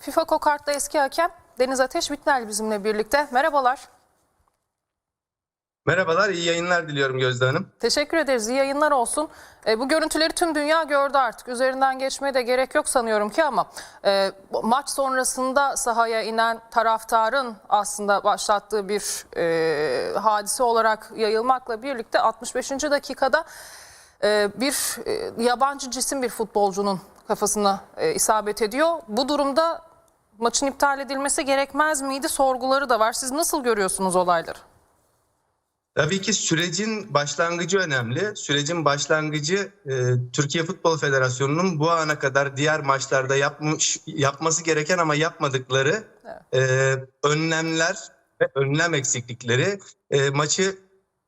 FIFA Kokart'ta eski hakem Deniz Ateş Bitnel bizimle birlikte. Merhabalar. Merhabalar, iyi yayınlar diliyorum Gözde Hanım. Teşekkür ederiz. İyi yayınlar olsun. E, bu görüntüleri tüm dünya gördü artık. Üzerinden geçmeye de gerek yok sanıyorum ki ama e, maç sonrasında sahaya inen taraftarın aslında başlattığı bir e, hadise olarak yayılmakla birlikte 65. dakikada e, bir e, yabancı cisim bir futbolcunun kafasına e, isabet ediyor. Bu durumda maçın iptal edilmesi gerekmez miydi sorguları da var. Siz nasıl görüyorsunuz olayları? Tabii ki sürecin başlangıcı önemli. Sürecin başlangıcı e, Türkiye Futbol Federasyonu'nun bu ana kadar diğer maçlarda yapmış yapması gereken ama yapmadıkları e, önlemler ve önlem eksiklikleri e, maçı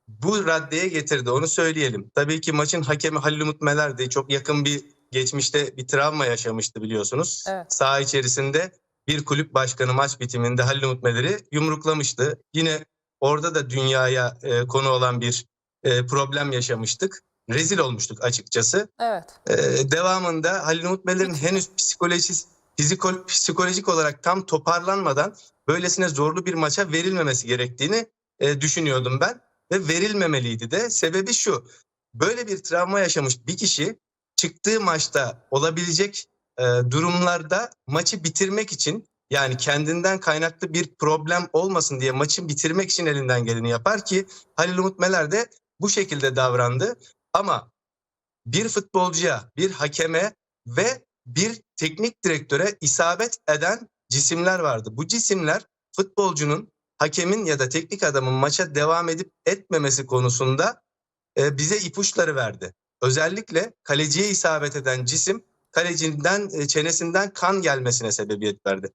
bu raddeye getirdi. Onu söyleyelim. Tabii ki maçın hakemi Halil Umut Meler'di. Çok yakın bir geçmişte bir travma yaşamıştı biliyorsunuz. Evet. Saha içerisinde bir kulüp başkanı maç bitiminde Halil Umut Meler'i yumruklamıştı. Yine orada da dünyaya e, konu olan bir e, problem yaşamıştık. Rezil olmuştuk açıkçası. Evet. E, devamında Halil Umut Meler'in henüz psikolojik, fizikol, psikolojik olarak tam toparlanmadan böylesine zorlu bir maça verilmemesi gerektiğini e, düşünüyordum ben. Ve verilmemeliydi de. Sebebi şu. Böyle bir travma yaşamış bir kişi çıktığı maçta olabilecek e, durumlarda maçı bitirmek için yani kendinden kaynaklı bir problem olmasın diye maçı bitirmek için elinden geleni yapar ki Halil Umut Meler de bu şekilde davrandı. Ama bir futbolcuya, bir hakeme ve bir teknik direktöre isabet eden cisimler vardı. Bu cisimler futbolcunun, hakemin ya da teknik adamın maça devam edip etmemesi konusunda e, bize ipuçları verdi. Özellikle kaleciye isabet eden cisim kaleciden e, çenesinden kan gelmesine sebebiyet verdi.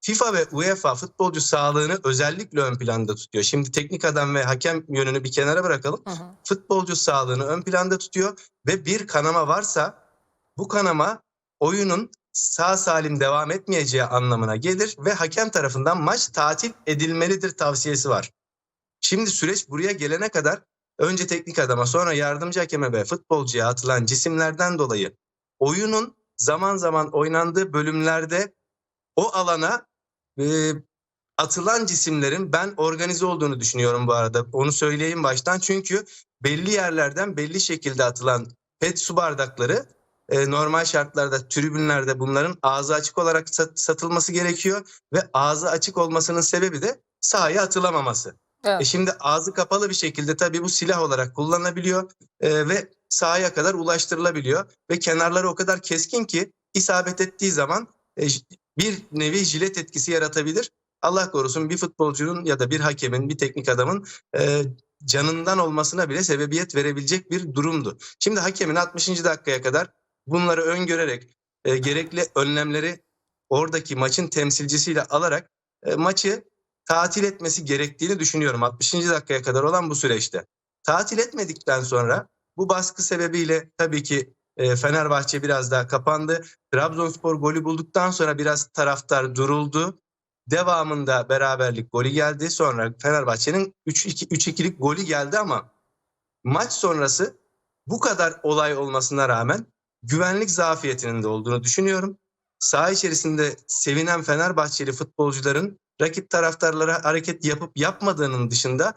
FIFA ve UEFA futbolcu sağlığını özellikle ön planda tutuyor. Şimdi teknik adam ve hakem yönünü bir kenara bırakalım. Hı hı. Futbolcu sağlığını ön planda tutuyor ve bir kanama varsa bu kanama oyunun sağ salim devam etmeyeceği anlamına gelir ve hakem tarafından maç tatil edilmelidir tavsiyesi var. Şimdi süreç buraya gelene kadar önce teknik adama sonra yardımcı hakeme ve futbolcuya atılan cisimlerden dolayı oyunun zaman zaman oynandığı bölümlerde o alana e, atılan cisimlerin ben organize olduğunu düşünüyorum bu arada. Onu söyleyeyim baştan. Çünkü belli yerlerden belli şekilde atılan pet su bardakları e, normal şartlarda tribünlerde bunların ağzı açık olarak sat- satılması gerekiyor ve ağzı açık olmasının sebebi de sahaya atılamaması. Evet. E şimdi ağzı kapalı bir şekilde tabii bu silah olarak kullanılabiliyor e, ve sahaya kadar ulaştırılabiliyor ve kenarları o kadar keskin ki isabet ettiği zaman e, bir nevi jilet etkisi yaratabilir. Allah korusun bir futbolcunun ya da bir hakemin, bir teknik adamın e, canından olmasına bile sebebiyet verebilecek bir durumdu. Şimdi hakemin 60. dakikaya kadar bunları öngörerek e, gerekli önlemleri oradaki maçın temsilcisiyle alarak e, maçı tatil etmesi gerektiğini düşünüyorum 60. dakikaya kadar olan bu süreçte. Tatil etmedikten sonra bu baskı sebebiyle tabii ki e, Fenerbahçe biraz daha kapandı. Trabzonspor golü bulduktan sonra biraz taraftar duruldu. Devamında beraberlik golü geldi. Sonra Fenerbahçe'nin 3-2 3-2'lik golü geldi ama maç sonrası bu kadar olay olmasına rağmen güvenlik zafiyetinin de olduğunu düşünüyorum. Saha içerisinde sevinen Fenerbahçeli futbolcuların rakip taraftarlara hareket yapıp yapmadığının dışında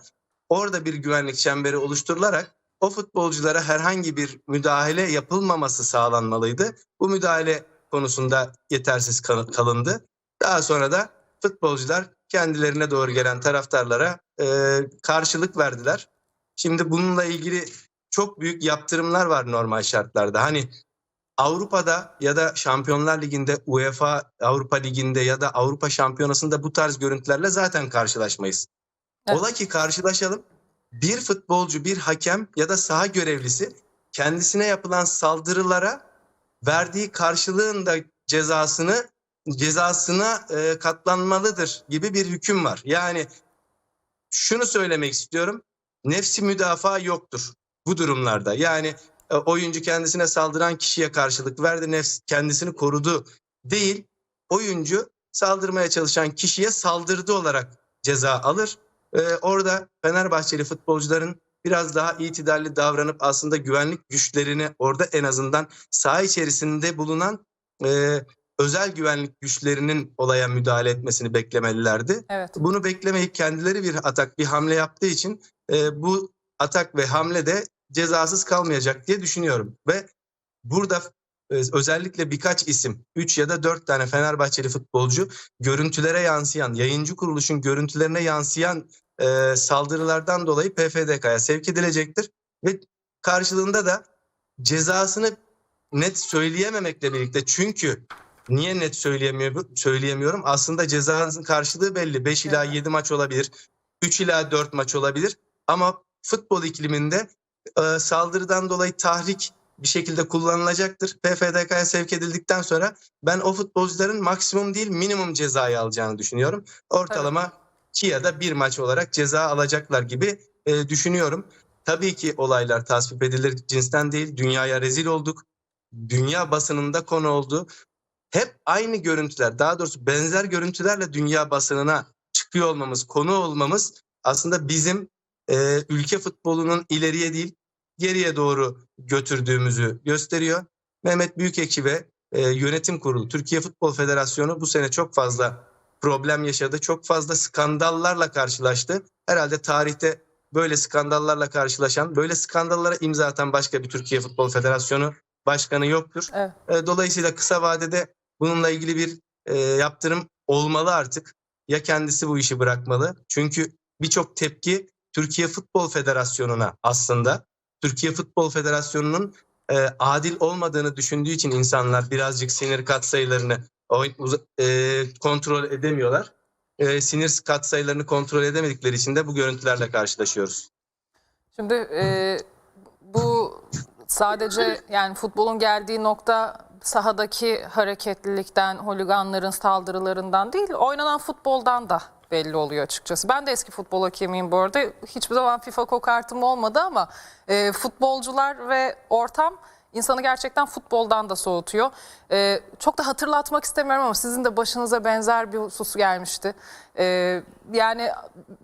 orada bir güvenlik çemberi oluşturularak o futbolculara herhangi bir müdahale yapılmaması sağlanmalıydı. Bu müdahale konusunda yetersiz kal- kalındı. Daha sonra da futbolcular kendilerine doğru gelen taraftarlara e, karşılık verdiler. Şimdi bununla ilgili çok büyük yaptırımlar var normal şartlarda. Hani Avrupa'da ya da Şampiyonlar Ligi'nde, UEFA Avrupa Ligi'nde ya da Avrupa Şampiyonası'nda bu tarz görüntülerle zaten karşılaşmayız. Evet. Ola ki karşılaşalım. Bir futbolcu, bir hakem ya da saha görevlisi kendisine yapılan saldırılara verdiği karşılığın da cezasını cezasına e, katlanmalıdır gibi bir hüküm var. Yani şunu söylemek istiyorum. Nefsi müdafaa yoktur bu durumlarda. Yani e, oyuncu kendisine saldıran kişiye karşılık verdi, nefs kendisini korudu değil. Oyuncu saldırmaya çalışan kişiye saldırdı olarak ceza alır. E, orada Fenerbahçeli futbolcuların biraz daha itidalli davranıp aslında güvenlik güçlerini orada en azından saha içerisinde bulunan e, özel güvenlik güçlerinin olaya müdahale etmesini beklemelilerdi. Evet. Bunu beklemeyip kendileri bir atak, bir hamle yaptığı için e, bu atak ve hamle de cezasız kalmayacak diye düşünüyorum. Ve burada e, özellikle birkaç isim, 3 ya da 4 tane Fenerbahçeli futbolcu görüntülere yansıyan, yayıncı kuruluşun görüntülerine yansıyan e, saldırılardan dolayı PFDK'ya sevk edilecektir. Ve karşılığında da cezasını net söyleyememekle birlikte çünkü niye net söyleyemiyor, söyleyemiyorum? Aslında cezanın karşılığı belli. 5 ila Evet. 7 maç olabilir. 3 ila 4 maç olabilir. Ama futbol ikliminde e, saldırıdan dolayı tahrik bir şekilde kullanılacaktır. PFDK'ya sevk edildikten sonra ben o futbolcuların maksimum değil minimum cezayı alacağını düşünüyorum. Ortalama 2 ya da 1 maç olarak ceza alacaklar gibi e, düşünüyorum. Tabii ki olaylar tasvip edilir cinsten değil. Dünyaya rezil olduk. Dünya basınında konu oldu. Hep aynı görüntüler, daha doğrusu benzer görüntülerle dünya basınına çıkıyor olmamız, konu olmamız aslında bizim e, ülke futbolunun ileriye değil geriye doğru götürdüğümüzü gösteriyor. Mehmet Büyükekşi ve e, yönetim kurulu, Türkiye Futbol Federasyonu bu sene çok fazla problem yaşadı. Çok fazla skandallarla karşılaştı. Herhalde tarihte böyle skandallarla karşılaşan, böyle skandallara imza atan başka bir Türkiye Futbol Federasyonu başkanı yoktur. Evet. E, Dolayısıyla kısa vadede bununla ilgili bir e, yaptırım olmalı artık. Ya kendisi bu işi bırakmalı. Çünkü birçok tepki Türkiye Futbol Federasyonu'na aslında. Türkiye Futbol Federasyonu'nun e, adil olmadığını düşündüğü için insanlar birazcık sinir katsayılarını e, kontrol edemiyorlar. E, sinir katsayılarını kontrol edemedikleri için de bu görüntülerle karşılaşıyoruz. Şimdi e, bu sadece yani futbolun geldiği nokta sahadaki hareketlilikten, holiganların saldırılarından değil, oynanan futboldan da belli oluyor açıkçası. Ben de eski futbol hakemiyim bu arada. Hiçbir zaman FIFA kokartım olmadı ama e, futbolcular ve ortam insanı gerçekten futboldan da soğutuyor. E, çok da hatırlatmak istemiyorum ama sizin de başınıza benzer bir husus gelmişti. E, yani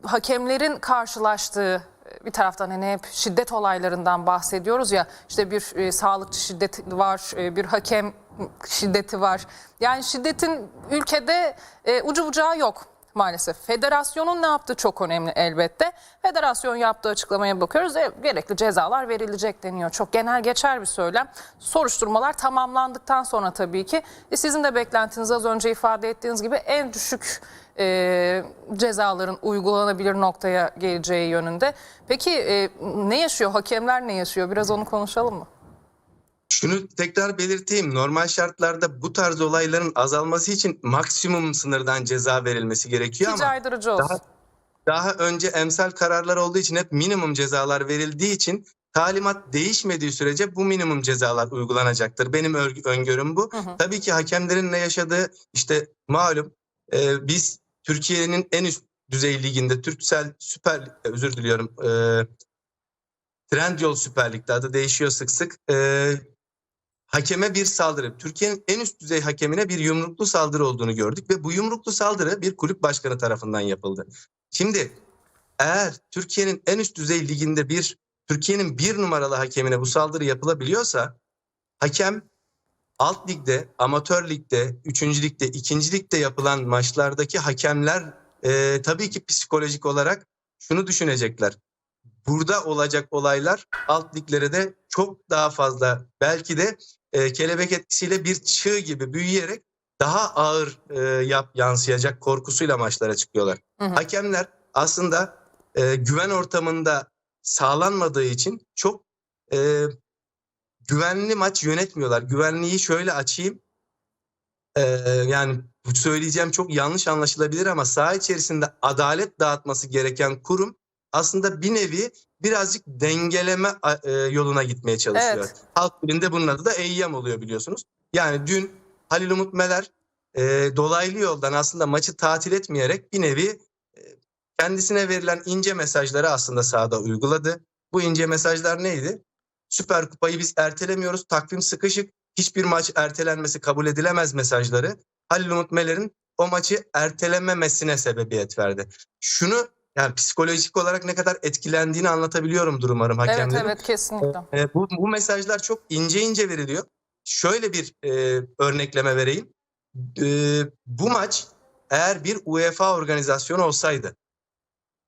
hakemlerin karşılaştığı bir taraftan hani hep şiddet olaylarından bahsediyoruz ya işte bir e, sağlıkçı şiddeti var, e, bir hakem şiddeti var. Yani şiddetin ülkede e, ucu bucağı yok maalesef. Federasyonun ne yaptığı çok önemli elbette. Federasyon yaptığı açıklamaya bakıyoruz. E, gerekli cezalar verilecek deniyor. Çok genel geçer bir söylem. Soruşturmalar tamamlandıktan sonra tabii ki e, sizin de beklentiniz az önce ifade ettiğiniz gibi en düşük e, cezaların uygulanabilir noktaya geleceği yönünde. Peki e, ne yaşıyor? Hakemler ne yaşıyor? Biraz onu konuşalım mı? Şunu tekrar belirteyim. Normal şartlarda bu tarz olayların azalması için maksimum sınırdan ceza verilmesi gerekiyor Hiç ama olsun. daha- daha önce emsal kararlar olduğu için hep minimum cezalar verildiği için talimat değişmediği sürece bu minimum cezalar uygulanacaktır. Benim ör- öngörüm bu. Hı hı. Tabii ki hakemlerin ne yaşadığı işte malum e, biz Türkiye'nin en üst düzey liginde Türksel Süper Lig- özür diliyorum e, Trendyol Süper Lig'de adı değişiyor sık sık. E, hakeme bir saldırı. Türkiye'nin en üst düzey hakemine bir yumruklu saldırı olduğunu gördük ve bu yumruklu saldırı bir kulüp başkanı tarafından yapıldı. Şimdi eğer Türkiye'nin en üst düzey liginde bir Türkiye'nin bir numaralı hakemine bu saldırı yapılabiliyorsa hakem alt ligde, amatör ligde, üçüncü ligde, ikinci ligde yapılan maçlardaki hakemler e, tabii ki psikolojik olarak şunu düşünecekler. Burada olacak olaylar alt liglere de çok daha fazla belki de e, kelebek etkisiyle bir çığ gibi büyüyerek daha ağır e, yap, yansıyacak korkusuyla maçlara çıkıyorlar. Hı hı. Hakemler aslında e, güven ortamında sağlanmadığı için çok e, güvenli maç yönetmiyorlar. Güvenliği şöyle açayım. E, yani söyleyeceğim çok yanlış anlaşılabilir ama saha içerisinde adalet dağıtması gereken kurum aslında bir nevi birazcık dengeleme e, yoluna gitmeye çalışıyor. Evet. Halk dilinde bunun adı da eyyam oluyor biliyorsunuz. Yani dün Halil Umut Meler e, dolaylı yoldan aslında maçı tatil etmeyerek bir nevi e, kendisine verilen ince mesajları aslında sahada uyguladı. Bu ince mesajlar neydi? Süper Kupayı biz ertelemiyoruz. Takvim sıkışık. Hiçbir maç ertelenmesi kabul edilemez mesajları. Halil Umut Meler'in o maçı ertelememesine sebebiyet verdi. Şunu yani psikolojik olarak ne kadar etkilendiğini anlatabiliyorumdur umarım Evet hakemlerin. evet kesinlikle. E, bu, bu mesajlar çok ince ince veriliyor. Şöyle bir e, örnekleme vereyim. e, bu maç eğer bir UEFA organizasyonu olsaydı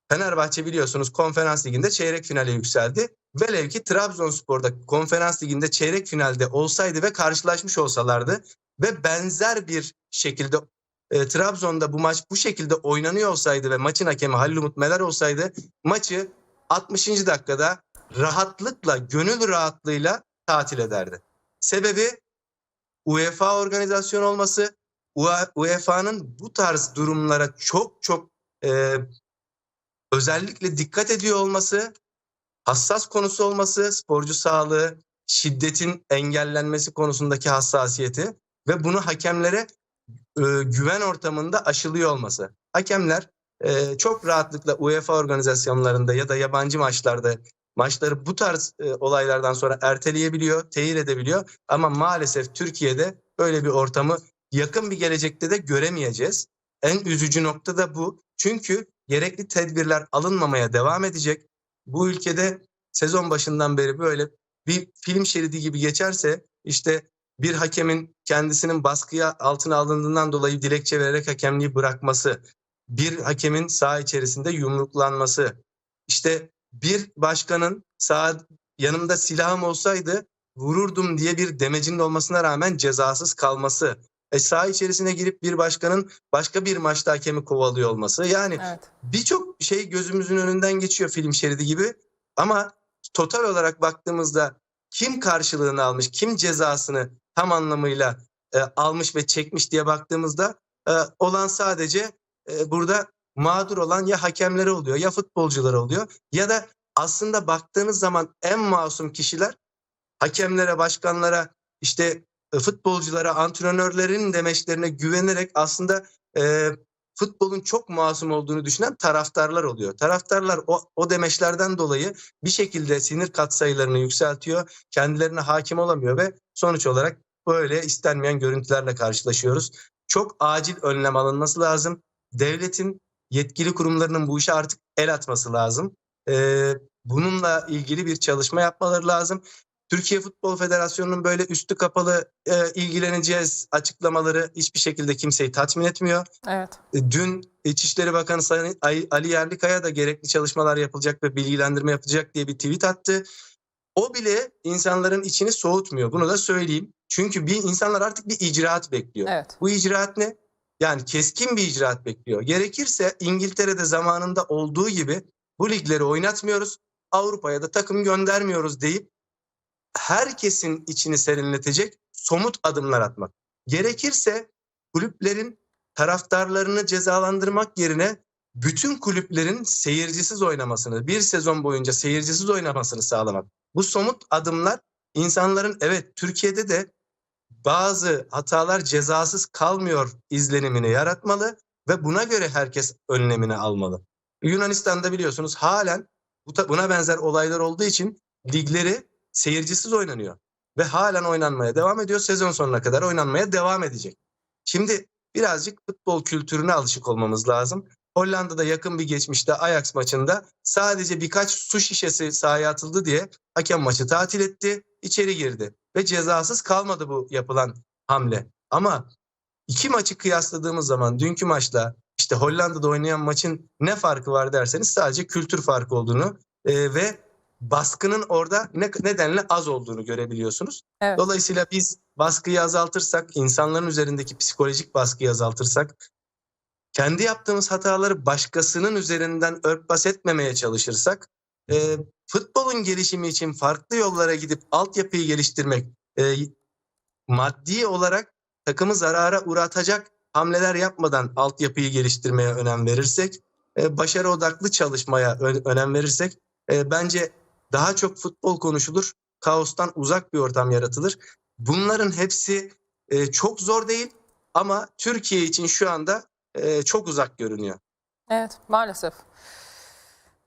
Fenerbahçe biliyorsunuz konferans liginde çeyrek finale yükseldi. Velev ki Trabzonspor'da konferans liginde çeyrek finalde olsaydı ve karşılaşmış olsalardı ve benzer bir şekilde e, Trabzon'da bu maç bu şekilde oynanıyor olsaydı ve maçın hakemi Halil Umut Meler olsaydı maçı 60. dakikada rahatlıkla, gönül rahatlığıyla tatil ederdi. Sebebi UEFA organizasyon olması, UEFA'nın bu tarz durumlara çok çok e, özellikle dikkat ediyor olması, hassas konusu olması, sporcu sağlığı, şiddetin engellenmesi konusundaki hassasiyeti ve bunu hakemlere e, güven ortamında aşılıyor olması. Hakemler e, çok rahatlıkla UEFA organizasyonlarında ya da yabancı maçlarda maçları bu tarz e, olaylardan sonra erteleyebiliyor, teyir edebiliyor. Ama maalesef Türkiye'de böyle bir ortamı yakın bir gelecekte de göremeyeceğiz. En üzücü nokta da bu. Çünkü gerekli tedbirler alınmamaya devam edecek. Bu ülkede sezon başından beri böyle bir film şeridi gibi geçerse işte bir hakemin kendisinin baskıya altına alındığından dolayı dilekçe vererek hakemliği bırakması, bir hakemin saha içerisinde yumruklanması, işte bir başkanın sağ yanımda silahım olsaydı vururdum diye bir demecinin olmasına rağmen cezasız kalması, e, saha içerisine girip bir başkanın başka bir maçta hakemi kovalıyor olması. Yani Evet. birçok şey gözümüzün önünden geçiyor film şeridi gibi ama total olarak baktığımızda kim karşılığını almış, kim cezasını tam anlamıyla e, almış ve çekmiş diye baktığımızda e, olan sadece e, burada mağdur olan ya hakemleri oluyor ya futbolcular oluyor ya da aslında baktığınız zaman en masum kişiler hakemlere, başkanlara, işte e, futbolculara, antrenörlerin demeçlerine güvenerek aslında e, futbolun çok masum olduğunu düşünen taraftarlar oluyor. Taraftarlar o, o demeçlerden dolayı bir şekilde sinir katsayılarını yükseltiyor, kendilerine hakim olamıyor ve sonuç olarak böyle istenmeyen görüntülerle karşılaşıyoruz. Çok acil önlem alınması lazım. Devletin yetkili kurumlarının bu işe artık el atması lazım. Ee, bununla ilgili bir çalışma yapmaları lazım. Türkiye Futbol Federasyonu'nun böyle üstü kapalı e, ilgileneceğiz açıklamaları hiçbir şekilde kimseyi tatmin etmiyor. Evet. E, Dün İçişleri Bakanı Ali Yerlikaya da gerekli çalışmalar yapılacak ve bilgilendirme yapılacak diye bir tweet attı. O bile insanların içini soğutmuyor. Bunu da söyleyeyim. Çünkü bir insanlar artık bir icraat bekliyor. Evet. Bu icraat ne? Yani keskin bir icraat bekliyor. Gerekirse İngiltere'de zamanında olduğu gibi bu ligleri oynatmıyoruz. Avrupa'ya da takım göndermiyoruz deyip herkesin içini serinletecek somut adımlar atmak. Gerekirse kulüplerin taraftarlarını cezalandırmak yerine bütün kulüplerin seyircisiz oynamasını, bir sezon boyunca seyircisiz oynamasını sağlamak. Bu somut adımlar insanların evet Türkiye'de de bazı hatalar cezasız kalmıyor izlenimini yaratmalı ve buna göre herkes önlemini almalı. Yunanistan'da biliyorsunuz halen buna benzer olaylar olduğu için ligleri seyircisiz oynanıyor ve halen oynanmaya devam ediyor. Sezon sonuna kadar oynanmaya devam edecek. Şimdi birazcık futbol kültürüne alışık olmamız lazım. Hollanda'da yakın bir geçmişte Ajax maçında sadece birkaç su şişesi sahaya atıldı diye hakem maçı tatil etti, içeri girdi ve cezasız kalmadı bu yapılan hamle. Ama iki maçı kıyasladığımız zaman dünkü maçla işte Hollanda'da oynayan maçın ne farkı var derseniz sadece kültür farkı olduğunu e, ve baskının orada ne nedenle az olduğunu görebiliyorsunuz. Evet. Dolayısıyla biz baskıyı azaltırsak, insanların üzerindeki psikolojik baskıyı azaltırsak, kendi yaptığımız hataları başkasının üzerinden örtbas etmemeye çalışırsak, e, futbolun gelişimi için farklı yollara gidip altyapıyı geliştirmek, e, maddi olarak takımı zarara uğratacak hamleler yapmadan altyapıyı geliştirmeye önem verirsek, e, başarı odaklı çalışmaya önem verirsek, e, bence daha çok futbol konuşulur, kaostan uzak bir ortam yaratılır. Bunların hepsi e, çok zor değil ama Türkiye için şu anda e, çok uzak görünüyor. Evet maalesef.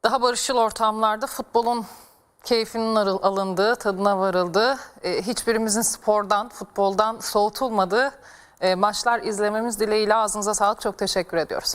Daha barışçıl ortamlarda futbolun keyfinin alındığı, tadına varıldığı, e, hiçbirimizin spordan, futboldan soğutulmadığı e, maçlar izlememiz dileğiyle ağzınıza sağlık. Çok teşekkür ediyoruz.